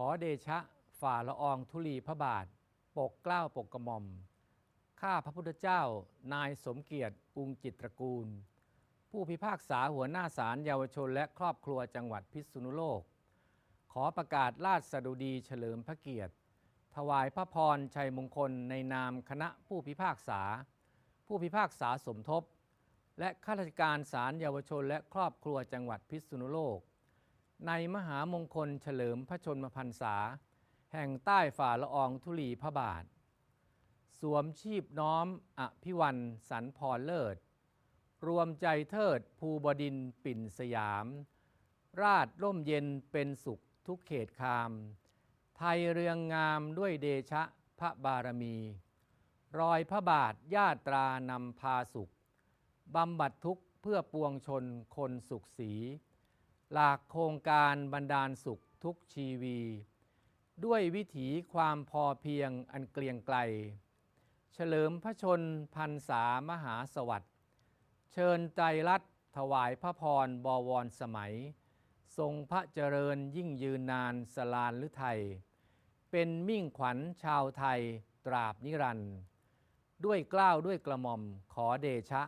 ขอเดชะฝ่าละอองธุลีพระบาท ปกเกล้าปกกระหม่อม ข้าพระพุทธเจ้า นายสมเกียรติอุงจิตรกูล ผู้พิพากษาหัวหน้าศาลเยาวชนและครอบครัวจังหวัดพิษณุโลก ขอประกาศราชสดุดีเฉลิมพระเกียรติ ถวายพระพรชัยมงคลในนามคณะผู้พิพากษา ผู้พิพากษาสมทบ และข้าราชการศาลเยาวชนและครอบครัวจังหวัดพิษณุโลก ในมหามงคลเฉลิมพระชนมพรรษา แห่งใต้ฝ่าละอองธุลีพระบาท สวมชีพน้อมอภิวันสันพรเลิศ รวมใจเทิดภูบดินปิ่นสยาม ราชร่มเย็นเป็นสุขทุกเขตคาม ไทยเรืองงามด้วยเดชะพระบารมี รอยพระบาทญาตรานำพาสุข บำบัดทุกข์เพื่อปวงชนคนสุขสี หลากโครงการบรรดาลสุขทุกชีวี ด้วยวิถีความพอเพียงอันเกลียงไกล เฉลิมพระชนพรรษามหาสวัสดิ์ เชิญใจรัตถวายพระพรบวรสมัย ทรงพระเจริญยิ่งยืนนานสลานฤทัยเป็นมิ่งขวัญชาวไทยตราบนิรันด์ด้วยกล้าวด้วยกระหม่อมขอเดชะ